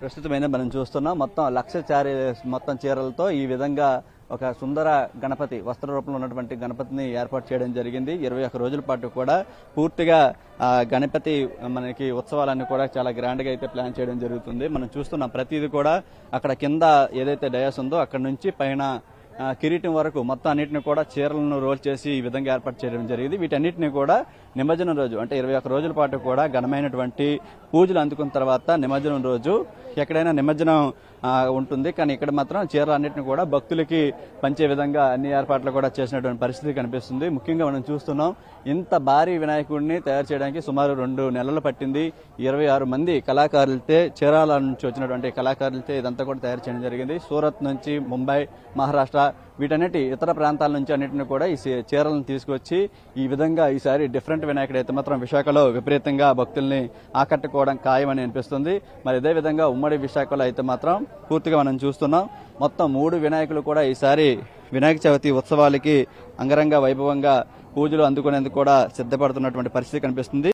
ప్రస్తుతమైన మనం చూస్తున్నాం. మొత్తం లక్ష చారి మొత్తం చీరలతో ఈ విధంగా ఒక సుందర గణపతి వస్త్ర రూపంలో ఉన్నటువంటి గణపతిని ఏర్పాటు చేయడం జరిగింది. ఇరవై ఒక్క రోజుల పాటు కూడా పూర్తిగా ఆ గణపతి మనకి ఉత్సవాలన్నీ కూడా చాలా గ్రాండ్గా అయితే ప్లాన్ చేయడం జరుగుతుంది. మనం చూస్తున్నాం ప్రతిదీ కూడా అక్కడ కింద ఏదైతే డయాస్ ఉందో అక్కడ నుంచి పైన కిరీటం వరకు మొత్తం అన్నింటిని కూడా చీరలను రోల్ చేసి ఈ విధంగా ఏర్పాటు చేయడం జరిగింది. వీటన్నిటిని కూడా నిమజ్జనం రోజు అంటే ఇరవై ఒక్క రోజుల పాటు కూడా ఘనమైనటువంటి పూజలు అందుకున్న తర్వాత నిమజ్జనం రోజు ఎక్కడైనా నిమజ్జనం ఉంటుంది. కానీ ఇక్కడ మాత్రం చీరలు అన్నింటినీ కూడా భక్తులకి పంచే విధంగా అన్ని ఏర్పాట్లు కూడా చేసినటువంటి పరిస్థితి కనిపిస్తుంది. ముఖ్యంగా మనం చూస్తున్నాం ఇంత భారీ వినాయకుడిని తయారు చేయడానికి సుమారు రెండు నెలలు పట్టింది. ఇరవై ఆరు మంది కళాకారులతో చీరాల నుంచి వచ్చినటువంటి కళాకారులతో ఇదంతా కూడా తయారు చేయడం జరిగింది. సూరత్ నుంచి ముంబై మహారాష్ట్ర వీటన్నిటి ఇతర ప్రాంతాల నుంచి అన్నిటిని కూడా ఈ చీరలను తీసుకొచ్చి ఈ విధంగా ఈసారి డిఫరెంట్ వినాయకుడు అయితే మాత్రం విశాఖలో విపరీతంగా భక్తుల్ని ఆకట్టుకోవడం ఖాయమని అనిపిస్తుంది. మరి ఇదే విధంగా ఉమ్మడి విశాఖలో అయితే మాత్రం పూర్తిగా మనం చూస్తున్నాం. మొత్తం మూడు వినాయకులు కూడా ఈసారి వినాయక చవితి ఉత్సవాలకి అంగరంగ వైభవంగా పూజలు అందుకునేందుకు కూడా సిద్ధపడుతున్నటువంటి పరిస్థితి కనిపిస్తుంది.